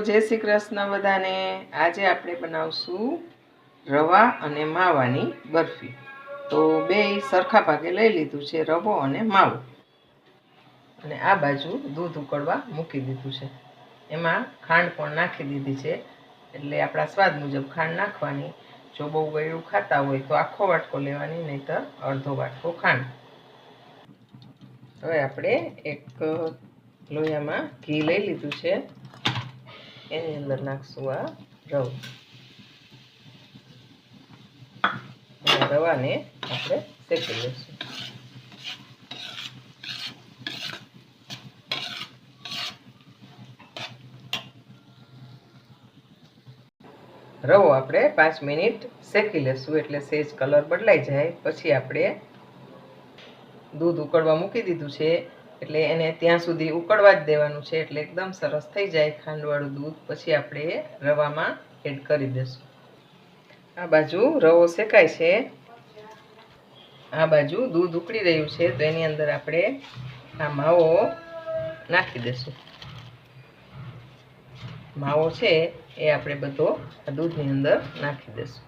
જય શ્રી કૃષ્ણ બધાને. આજે આપણે બનાવશું રવા અને માવાની બરફી. તો બે સરખા ભાગે લઈ લીધું છે, રવો અને માવો. અને આ બાજુ દૂધ ઉકળવા મૂકી દીધું છે. એમાં ખાંડ પણ નાખી દીધી છે. એટલે આપણા સ્વાદ મુજબ ખાંડ નાખવાની. જો બહુ ગળ્યું ખાતા હોય તો આખો વાટકો લેવાની, નહીતર અડધો વાટકો ખાંડ. હવે આપણે એક લોહીમાં ઘી લઈ લીધું છે. એની અંદર નાખશું આ રવો આપણે શેકી લઈશું. રવો આપણે પાંચ મિનિટ શેકી લેશું એટલે સેજ કલર બદલાઈ જાય. પછી આપણે દૂધ ઉકળવા મૂકી દીધું છે. એટલે એને ત્યાં સુધી ઉકળવા જ દેવાનું છે એટલે એકદમ સરસ થઈ જાય ખાંડવાળું દૂધ. પછી આપણે રવામાં એડ કરી દઈશું. આ બાજુ રવો શેકાય છે. આ બાજુ દૂધ ઉકળી રહ્યું છે તો એની અંદર આપણે આ માવો નાખી દઈશું. માવો છે એ આપણે બધો આ દૂધની અંદર નાખી દઈશું.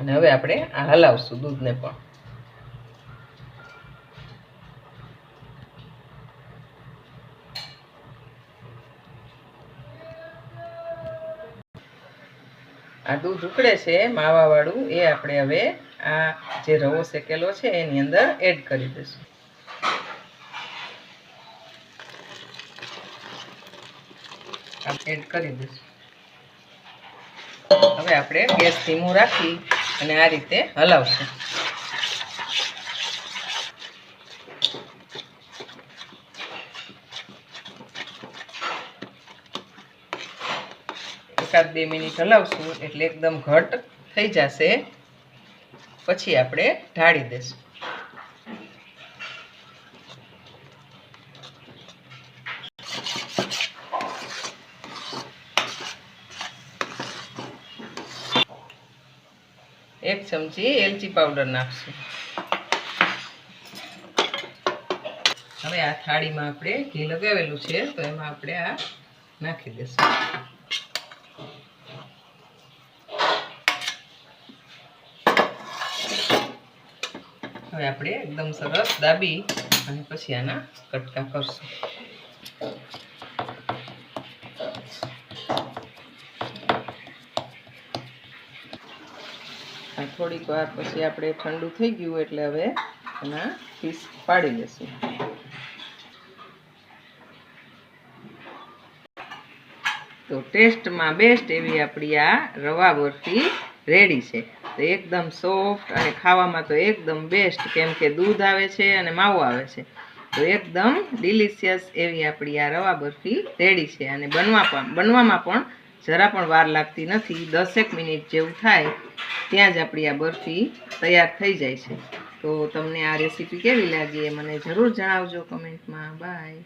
અને હવે આપણે આ હલાવશું દૂધને પણ. આ દૂધ ઉકળે છે માવા વાળું એ આપણે હવે આ જે રવો શેકેલો છે, એની અંદર એડ કરી દઈશું. એડ કરી દઈશું. હવે આપણે ગેસ ધીમું રાખી અને આ રીતે હલાવશું. એકાદ બે મિનિટ હલાવશું એટલે એકદમ ઘટ થઈ જશે. પછી આપણે ઢાળી દઈશું. એક ચમચી એલચી પાવડર નાખશું. હવે આ થાળીમાં આપણે ઘી લગાવેલું છે, તો એમાં આપણે આ નાખી દઈશું. હવે આપણે એકદમ સરસ દાબી અને પછી આના કટકા કરશું. થોડીક વાર પછી આપણે ઠંડુ થઈ ગયું એટલે હવે એના પીસ પાડી લઈશું તો ટેસ્ટમાં બેસ્ટ એવી આપણી આ રવા બરફી રેડી છે. તો એકદમ સોફ્ટ અને ખાવામાં તો એકદમ બેસ્ટ કેમ કે દૂધ આવે છે અને માવો આવે છે. તો એકદમ ડિલિશિયસ એવી આપણી આ રવા બરફી રેડી છે અને બનવા પણ, બનવામાં પણ જરા પણ વાર લાગતી નથી. દસેક મિનિટ જેવું થાય, ત્યાં જ આપણી આ બરફી તૈયાર થઈ જાય છે. તો તમને આ રેસીપી કેવી લાગી એ મને જરૂર જણાવજો કમેન્ટમાં. બાય